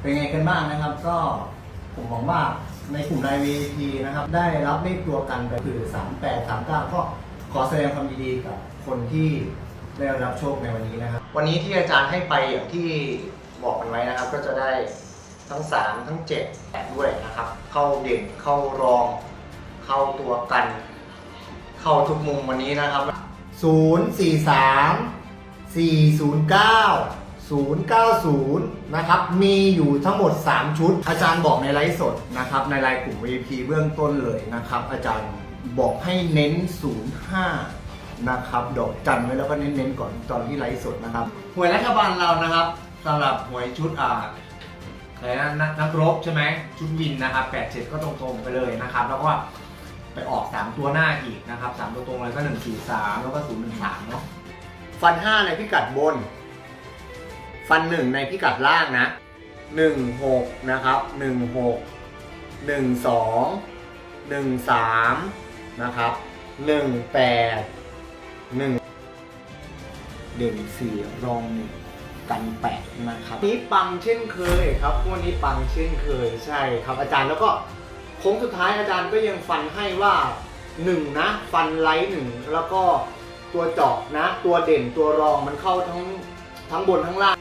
เป็นไงกันบ้างนะครับ ก็ผมหวังว่าในกลุ่มราย VIP นะครับ ได้รับเลขตัวกันไปคือ 38 39 ก็ขอแสดงความยินดีกับคนที่ได้รับโชคในวันนี้นะครับ วันนี้ที่อาจารย์ให้ไปอย่างที่บอกกันไว้นะครับ ก็จะได้ทั้ง 3 ทั้ง7 8ด้วยนะครับ เข้าเด่นเข้ารอง เข้าตัวกัน เข้าทุกมุมวันนี้นะครับ 043 409 090 นะครับ มีอยู่ทั้งหมด 3 ชุด อาจารย์บอกในไลฟ์สดนะครับ ในไลน์กลุ่ม VIP เบื้องต้นเลยนะครับ อาจารย์บอกให้เน้น 05 นะครับ ดอกจันไว้แล้วก็เน้นๆก่อนตอนที่ไลฟ์สดนะครับ หวยรัฐบาลเรานะครับสำหรับหวยชุดอ่าอะไรนะนักนักรบใช่ไหมชุดวินนะครับ8 7 ก็ตรงๆไปเลยนะครับ แล้วก็ไปออก 3 ตัวหน้าอีกนะครับ 3 ตัวตรงเลยก็ 1 4 3 แล้วก็ 0 1 3 เนาะฟัน5ในพิกัดบน ฟัน1ในพิกัดล่างนะ1 6นะครับ1 6 1 2 1 3นะครับ1 8 1เด่นสี่รองหนึ่งกันแปดนะครับนี้ปังเช่นเคยครับพวกนี้ปังเช่นเคยใช่ครับอาจารย์แล้วก็โค้งสุดท้ายอาจารย์ก็ยังฟันให้ว่าหนึ่งนะ ฟันไลท์หนึ่งแล้วก็ตัวเจาะนะ ตัวเด่นตัวรองมันเข้าทั้งทั้งบนทั้งล่าง